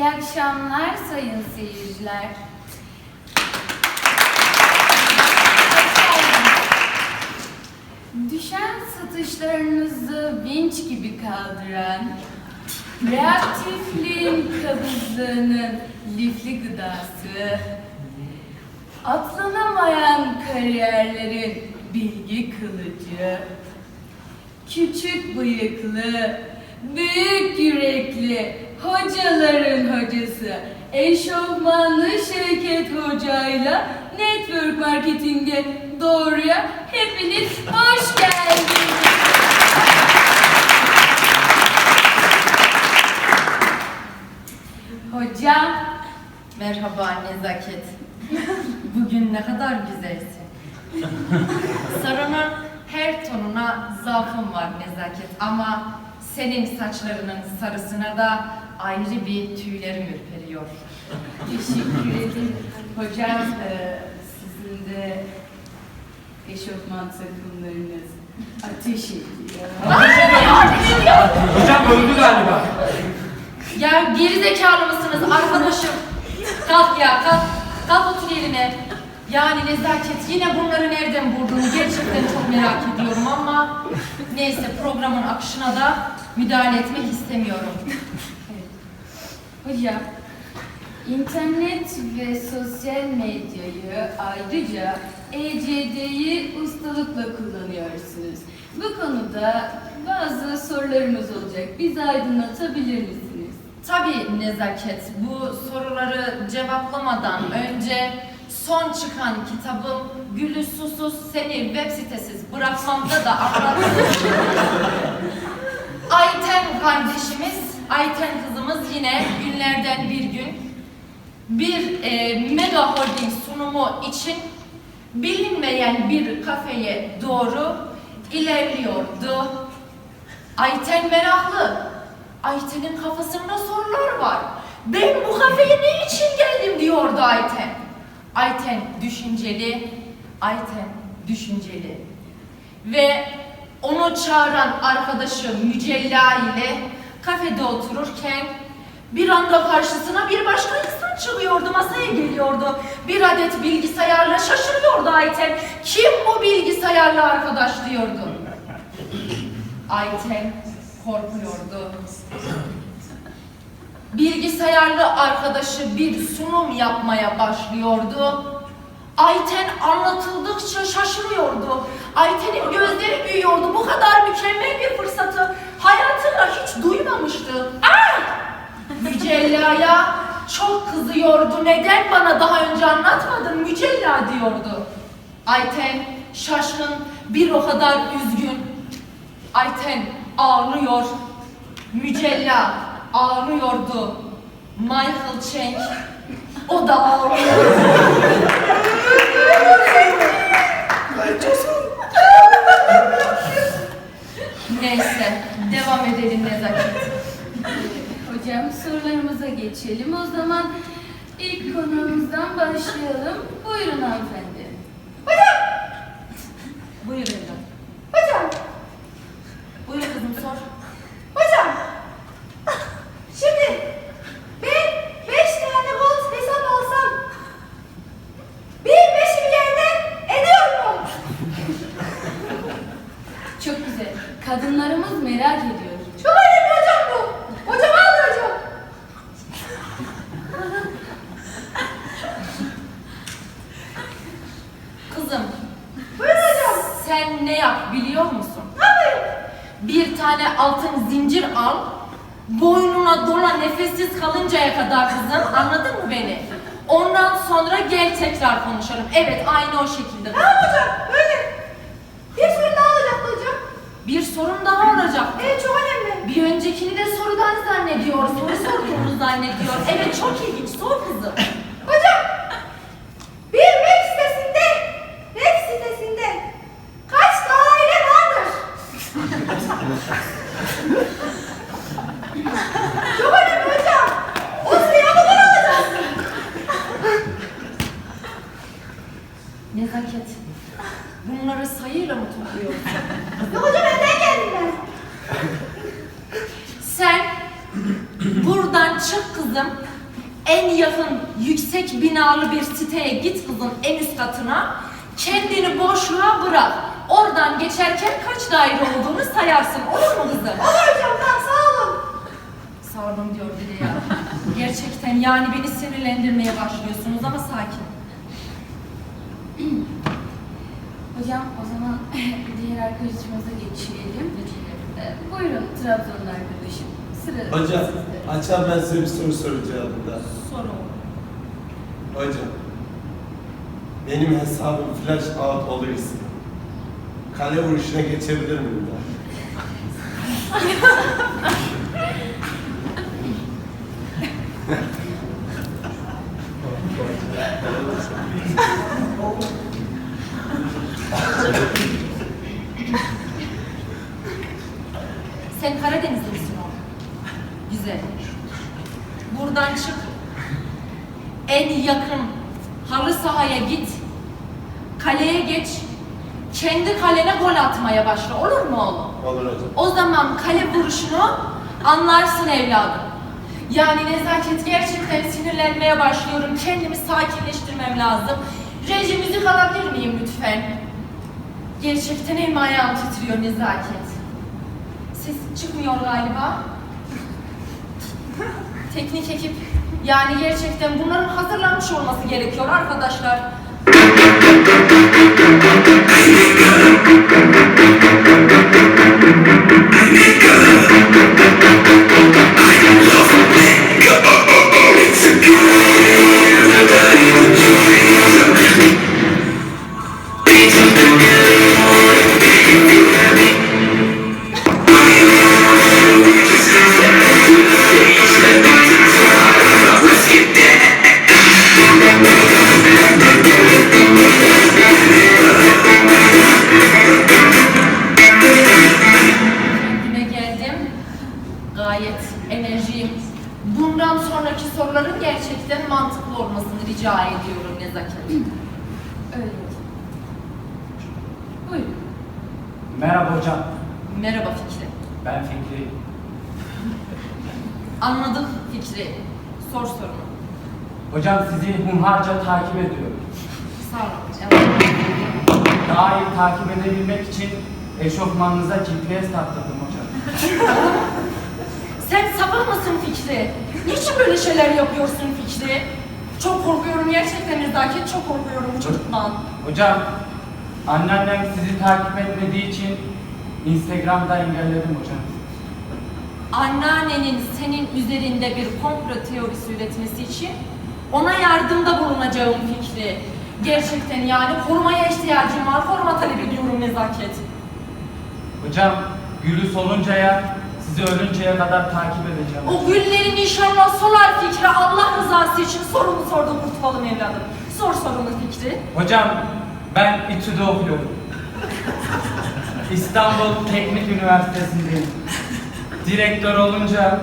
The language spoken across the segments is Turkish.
İyi akşamlar sayın seyirciler. Düşen satışlarınızı vinç gibi kaldıran, reaktifliğin kabızlığının lifli gıdası, atlanamayan kariyerlerin bilgi kılıcı, küçük bıyıklı, büyük yürekli hocaların hocası, eşofmanlı Şevket Hoca'yla network marketinge doğruya hepiniz hoş geldiniz. Hocam, Merhaba Nezaket. Bugün ne kadar güzelsin. Sarının her tonuna zaafım var Nezaket ama senin saçlarının sarısına da ayrı bir tüylerim ürperiyor. teşekkür ederim. Hocam, e, sizin de eşofman takımlarınız ateş ediyor. Hocam öldü galiba. Ya gerizekalı mısınız arkadaşım? Kalk ya kalk. Kalk otur yerine. Yani Nezaket yine bunları nereden bulduğunu gerçekten çok merak ediyorum ama neyse programın akışına da müdahale etmek istemiyorum. Hocam, internet ve sosyal medyayı ayrıca ECD'yi ustalıkla kullanıyorsunuz. Bu konuda bazı sorularımız olacak. Bizi aydınlatabilir misiniz? Tabii Nezaket, bu soruları cevaplamadan önce son çıkan kitabım Gülü Susuz Seni web sitesiz bırakmamda da anlattım. Ayten kardeşimiz, Ayten kızımız yine günlerden bir gün bir e, mega holding sunumu için bilinmeyen bir kafeye doğru ilerliyordu. Ayten meraklı. Ayten'in kafasında sorular var. Ben bu kafeye ne için geldim diyordu Ayten. Ayten düşünceli, Ayten düşünceli. Ve onu çağıran arkadaşı Mücella ile kafede otururken bir anda karşısına bir başka insan çıkıyordu, masaya geliyordu. Bir adet bilgisayarla şaşırıyordu Ayten. Kim bu bilgisayarlı arkadaş diyordu. Ayten korkuyordu. Bilgisayarlı arkadaşı bir sunum yapmaya başlıyordu. Ayten anlatıldıkça şaşırıyordu. Ayten'in gözleri büyüyordu. Bu kadar mükemmel bir fırsatı hayatında hiç duymamıştı. Ah! Mücella'ya çok kızıyordu. Neden bana daha önce anlatmadın Mücella diyordu. Ayten şaşkın bir o kadar üzgün. Ayten ağlıyor. Mücella ağlıyordu. Michael Chang o da ağlıyor. Neyse devam edelim Nezaket. Hocam sorularımıza geçelim. O zaman ilk konumuzdan başlayalım. Buyurun hanımefendi. Buyur evlat. Hocam, Buyur kızım sor. hocam. Şimdi ben beş tane gold hesap alsam bir yerde ediyor mu? Çok güzel. Kadınlarımız merak ediyor. Çok önemli hocam bu. Hocam aldı hocam. Kızım Buyurun hocam. sen ne yap biliyor musun? Ne yapayım? Bir tane altın zincir al. Boynuna dola nefessiz kalıncaya kadar kızım. Anladın mı beni? Ondan sonra gel tekrar konuşalım. Evet aynı o şekilde. Tamam hocam, böyle. Bir soru daha olacaktı hocam. Bir sorun daha olacak. Evet, çok önemli. Bir öncekini de sorudan zannediyor. Soru sorduğunu zannediyor. Evet çok ilginç. Sor kızım. Hocam, bir web sitesinde, web sitesinde kaç daire vardır? Çok önemli hocam. O sıraya kadar alacağız. Nezaket. Bunları sayıyla mı topluyorsun? Yok hocam evden geldim ben. Sen buradan çık kızım. kızım. En yakın yüksek binalı bir siteye git kızım en üst katına. Kendini boşluğa bırak. Oradan geçerken kaç daire olduğunu sayarsın. Olur mu kızım? Olur hocam tamam sağ olun. Sağ olun diyor bir de ya. Gerçekten yani beni sinirlendirmeye başlıyorsunuz ama sakin. Hocam o zaman diğer arkadaşımıza geçelim. Ee, buyurun Trabzonlu arkadaşım. Sıra Hocam, sizde. açar ben size bir soru soracağım da. Soru. Hocam, benim hesabım flash out olursa kale vuruşuna geçebilir miyim ben? atmaya başla. Olur mu oğlum? Olur hocam. O zaman kale vuruşunu anlarsın evladım. Yani nezaket gerçekten sinirlenmeye başlıyorum. Kendimi sakinleştirmem lazım. Reji müzik alabilir miyim lütfen? Gerçekten elim ayağım titriyor nezaket. Ses çıkmıyor galiba. Teknik ekip yani gerçekten bunların hazırlanmış olması gerekiyor arkadaşlar. Thank you. Bundan sonraki soruların gerçekten mantıklı olmasını rica ediyorum nezaket. Öyle. Buyurun. Merhaba hocam, Merhaba Fikri. ben Fikri. Anladım Fikri. Sor sorunu. Hocam sizi hunharca takip ediyorum. Sağ ol. Evet. Daha iyi takip edebilmek için eşofmanınıza GPS taktırdım hocam. Sen sapık mısın Fikri? Niçin böyle şeyler yapıyorsun Fikri? Çok korkuyorum gerçekten nezaket çok korkuyorum bu çocuktan. Hocam, anneannem sizi takip etmediği için Instagram'da engelledim hocam. Anneannenin senin üzerinde bir komplo teorisi üretmesi için ona yardımda bulunacağım Fikri. Gerçekten yani korumaya ihtiyacım var. Koruma talep ediyorum nezaket. Hocam, gülü soluncaya, sizi ölünceye kadar takip edeceğim. O güllerin inşallah solar Fikri. Allah rızası için sorunu sordu kurtulalım evladım. Sor sorunu Fikri. Hocam, ben İTÜ'de okuyorum. İstanbul Teknik Üniversitesi'ndeyim. Direktör olunca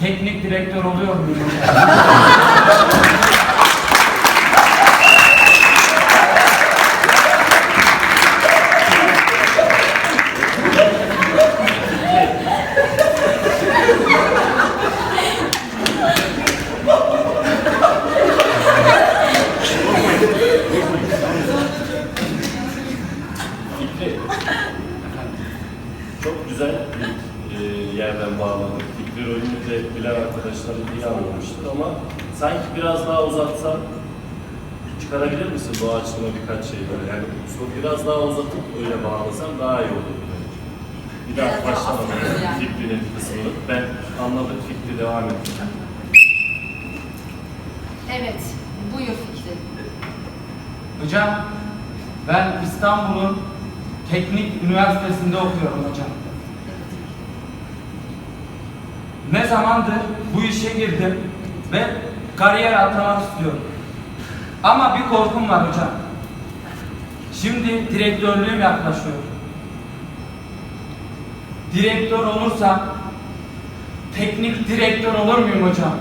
teknik direktör oluyor muyum hocam? Fikri. Çok güzel bir e, yerden bağladık. Fikri rolünü de bilen arkadaşlar iyi anlamıştır ama sanki biraz daha uzatsan açıma birkaç şey böyle? Yani soru biraz daha uzatıp öyle bağlasan daha iyi olur. bence. Bir daha Biraz daha başlamadan aslında yani. Fikri'nin kısmını. Ben anladık Fikri devam et. Evet. Buyur Fikri. Hocam, ben İstanbul'un Teknik Üniversitesi'nde okuyorum hocam. Ne zamandır bu işe girdim ve kariyer atlamak istiyorum. Ama bir korkum var hocam. Şimdi direktörlüğüm yaklaşıyor. Direktör olursam teknik direktör olur muyum hocam?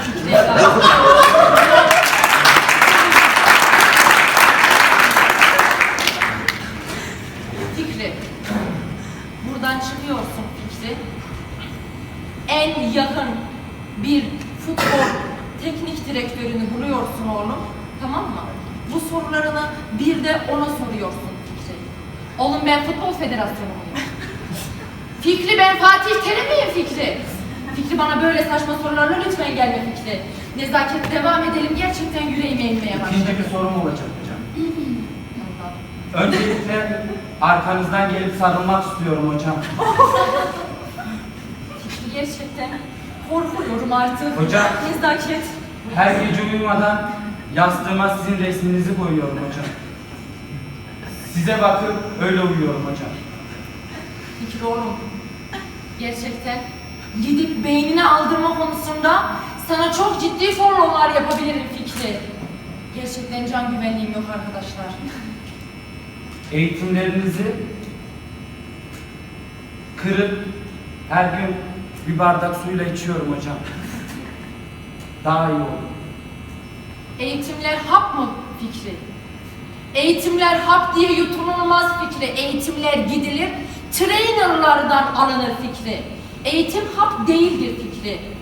Não. Nezaket devam edelim. Gerçekten yüreğime inmeye başladı. İkinci bir sorum olacak hocam. Öncelikle arkanızdan gelip sarılmak istiyorum hocam. Gerçekten korkuyorum artık. Hocam. Nezaket. Her gece uyumadan yastığıma sizin resminizi koyuyorum hocam. Size bakıp öyle uyuyorum hocam. Fikri oğlum. Gerçekten gidip beynini aldırma konusunda sana çok ciddi formalar yapabilirim Fikri. Gerçekten can güvenliğim yok arkadaşlar. Eğitimlerinizi kırıp her gün bir bardak suyla içiyorum hocam. Daha iyi olur. Eğitimler hap mı Fikri? Eğitimler hap diye yutulmaz Fikri. Eğitimler gidilir, trainerlardan alınır Fikri. Eğitim hap değildir Fikri.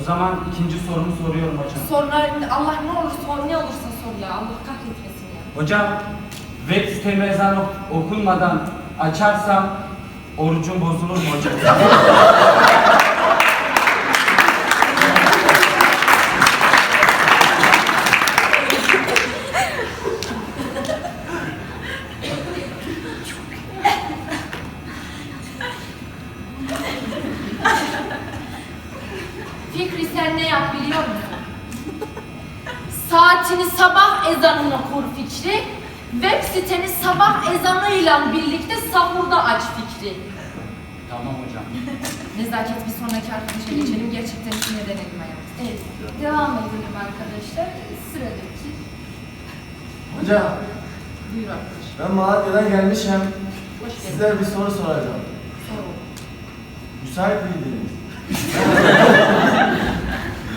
O zaman ikinci sorumu soruyorum hocam. Sonra Allah ne olur sor, ne olursa sor ya. Allah kahretmesin ya. Hocam web sitemi ezan ok- okunmadan açarsam orucum bozulur mu hocam? Fikri sen ne yap biliyor musun? Saatini sabah ezanına kur Fikri. Web siteni sabah ezanıyla birlikte sahurda aç Fikri. tamam hocam. Nezaket bir sonraki arkadaşa geçelim. Gerçekten sinirden elim ayağım. Evet, devam edelim arkadaşlar. Sıradaki. Hocam Buyur arkadaş. ben Malatya'dan gelmişim. Hoş geldin. Size bir soru soracağım. Sor. Müsait miydiniz?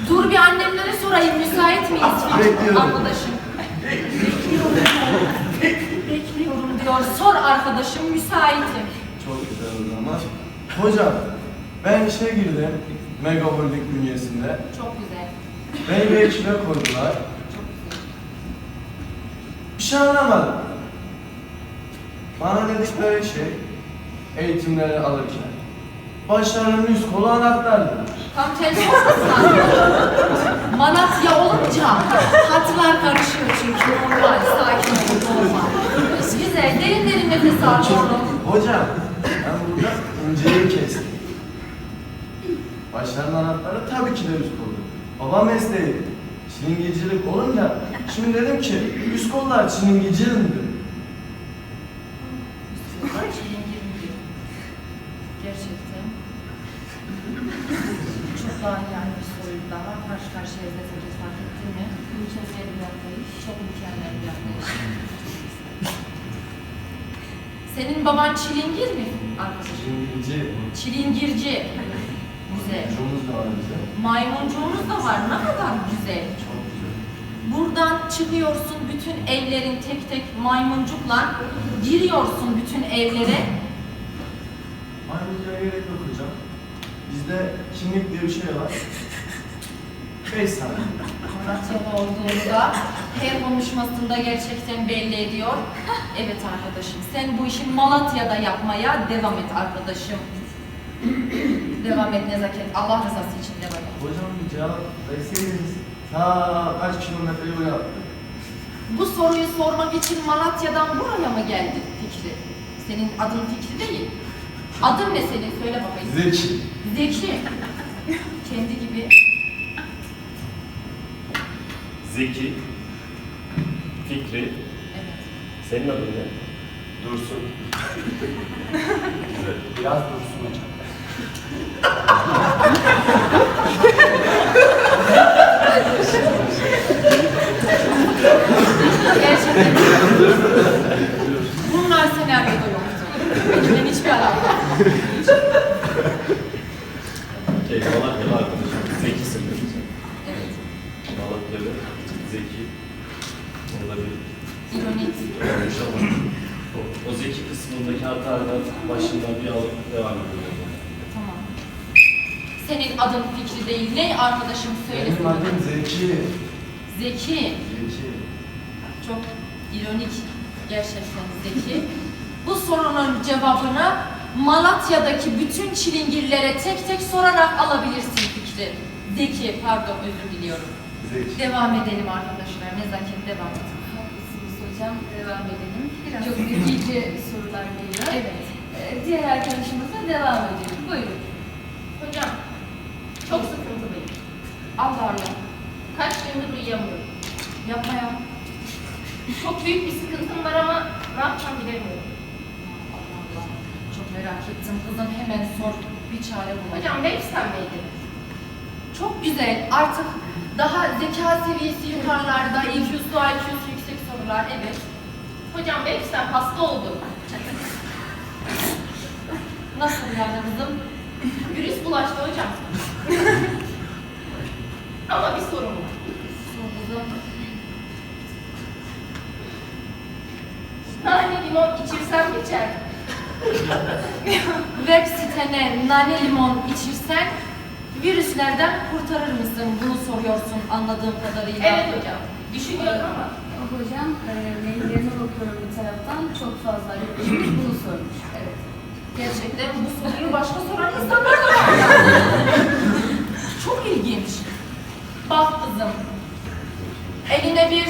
Dur bir annemlere sorayım. Müsait miyiz? Bekliyorum. Arkadaşım. Bekliyorum. Bekliyorum diyor. Sor arkadaşım. Müsaitim. Çok güzel o zaman. Hocam ben işe girdim. Mega Holding bünyesinde. Çok güzel. Beni bir ekibe koydular. Çok güzel. Bir şey anlamadım. Bana dedikleri şey eğitimleri alırken başlarının üst kolu anahtardı. Tam tersi olmasın Manatya olunca hatlar karışıyor çünkü normal, sakin ol, normal. Güzel, derin derin nefes al oğlum. Hocam ben burada inceyi kestim. Başlarının anahtarı tabii ki de üst kolu. Baba mesleği çilingircilik olunca şimdi dedim ki üst kollar çilingircilimdir. Çilingir mi diyor? Gerçekten. Çok daha yani bir soruydu daha. Karşı karşıyayız Nezaket fark ettin mi? Mükemmel bir atlayış. Çok mükemmel bir atlayış. Senin baban çilingir mi arkadaşım? Çilingirci. Çilingirci. Güzel. Çocuğumuz da var bize. Maymuncuğumuz da var. Ne kadar güzel. Çok güzel. Buradan çıkıyorsun bütün evlerin tek tek maymuncukla giriyorsun bütün evlere. Maymuncuya gerek yok hocam. Bizde kimlik diye bir şey var. 5 saniye. Malatyalı olduğunu da her konuşmasında gerçekten belli ediyor. Evet arkadaşım sen bu işi Malatya'da yapmaya devam et arkadaşım. devam et nezaket. Allah rızası için devam et. Hocam cevap verseydiniz ta kaç kilometre yol yaptık. Bu soruyu sormak için Malatya'dan buraya mı geldin Fikri? Senin adın Fikri değil. Adın ne senin? Söyle bakayım. Zeki. Zeki. Kendi gibi. Zeki, Fikri, Evet. senin adın ne? Dursun. Biraz dursun hocam. Gerçekten. Bunlar senaryoda yoktu. Benimle hiçbir alakası yok. Okey, Malatyalı arkadaşım. Zekisin dedi. Evet. Malatyalı, zeki. Orada bir İronik. olmuş ama o, zeki kısmındaki hatadan başından bir alıp devam ediyor. Tamam. Senin adın Fikri değil. Ne arkadaşım söylesin. Benim adım Zeki. Zeki. Zeki. Çok ironik gerçekten Zeki. Bu sorunun cevabını Malatya'daki bütün çilingirlere tek tek sorarak alabilirsin Fikri. Zeki, pardon özür diliyorum. Zeki. Devam edelim arkadaşlar. Nezaket devam et. Haklısınız hocam. Devam edelim. Çok zekice sorular geliyor. Evet. Ee, Diğer arkadaşımızla devam edelim. Buyurun. Hocam, çok sıkıntılıyım. Allah Allah. Kaç gündür uyuyamıyorum. Yapma ya. Çok büyük bir sıkıntım var ama ne yapacağım bilemiyorum. Allah Allah. Çok merak ettim. Kızım hemen sor. Bir çare bul. Hocam web sitemdeydi. Çok güzel. Artık daha zeka seviyesi yukarılarda, IQ'su, IQ'su yüksek sorular. Evet. Hocam web sitem hasta oldu. Nasıl yani kızım? Virüs bulaştı hocam. ama bir sorun var. Nane limon içirsem geçer. Web sitene nane limon içirsen virüslerden kurtarır mısın? Bunu soruyorsun anladığım kadarıyla. Evet hocam. Düşünüyorum ama. Hocam, e, maillerine bakıyorum bir taraftan. Çok fazla arkadaşımız bunu sormuş. Evet. Gerçekten bu soruyu başka soran insanlar da var. Çok ilginç. Bak kızım. Eline bir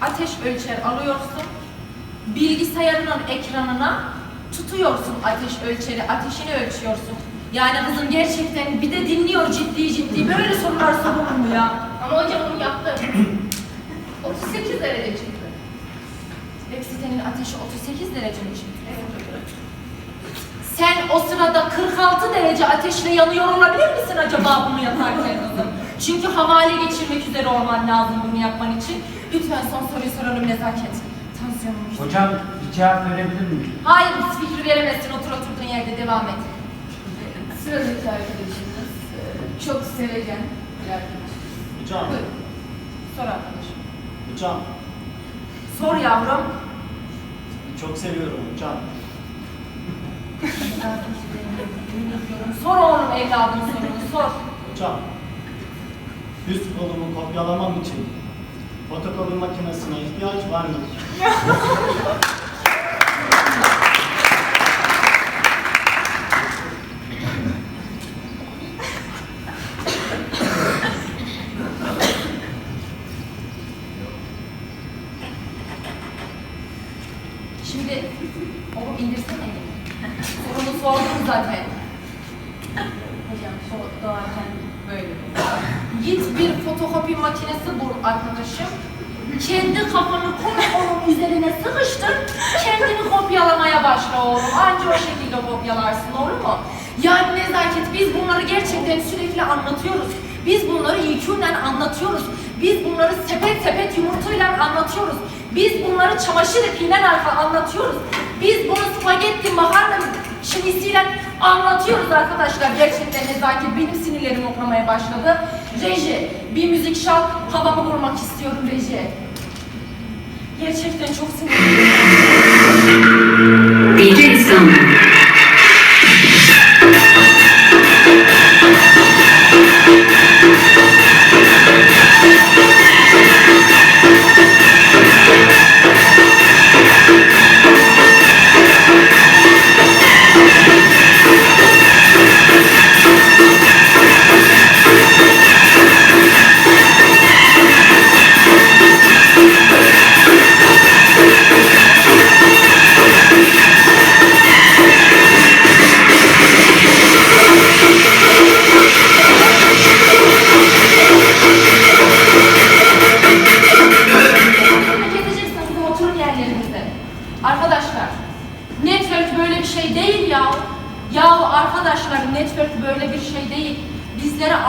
ateş ölçer alıyorsun. Bilgisayarının ekranına tutuyorsun ateş ölçeri, ateşini ölçüyorsun. Yani kızım gerçekten bir de dinliyor ciddi ciddi. Böyle sorular sorulur mu ya? Ama hocam onu yaptım. 38 derece çıktı. Web sitenin ateşi 38 derece mi şimdi? Sen o sırada 46 derece ateşle yanıyor olabilir misin acaba bunu yaparken kızım? Çünkü havale geçirmek üzere olman lazım bunu yapman için. Lütfen son soruyu soralım nezaket. Tansiyonum düştü. Hocam bir cevap verebilir miyim? Hayır fikri veremezsin. Otur oturduğun yerde devam et. Sıradaki arkadaşımız e, çok sevecen bir arkadaşımız. Hocam, Buyur. Sor arkadaşım. Hocam Sor yavrum. çok seviyorum hocam. Sor oğlum evladım sorunu sor. Hocam, üst kolumu kopyalamam için fotokopi makinesine ihtiyaç var mıdır? Şimdi oğlum indirsene elini. Sorunu sordum zaten. Hocam so- doğarken böyle. Git bir fotokopi makinesi bul arkadaşım. Kendi kafanı koy onun üzerine sıkıştır. Kendini kopyalamaya başla oğlum. Anca o şekilde kopyalarsın olur mu? Yani nezaket biz bunları gerçekten sürekli anlatıyoruz. Biz bunları IQ'yle anlatıyoruz. Biz bunları sepet sepet yumurtayla anlatıyoruz. Biz bunları çamaşır ipiyle anlatıyoruz. Biz bunu spagetti makarna çinisiyle anlatıyoruz arkadaşlar. Gerçekten nezaket benim sinirlerim oklamaya başladı. Reji, bir müzik şal, havamı vurmak istiyorum Reji. Gerçekten çok sinirliyim.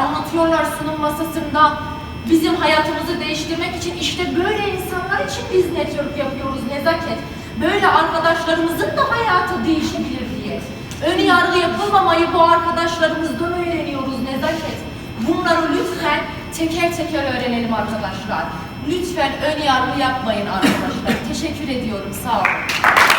Anlatıyorlar sunum masasında. Bizim hayatımızı değiştirmek için işte böyle insanlar için biz network yapıyoruz nezaket. Böyle arkadaşlarımızın da hayatı değişebilir diye. Ön yargı yapılmamayı bu arkadaşlarımızdan öğreniyoruz nezaket. Bunları lütfen teker teker öğrenelim arkadaşlar. Lütfen ön yargı yapmayın arkadaşlar. Teşekkür ediyorum. Sağ olun.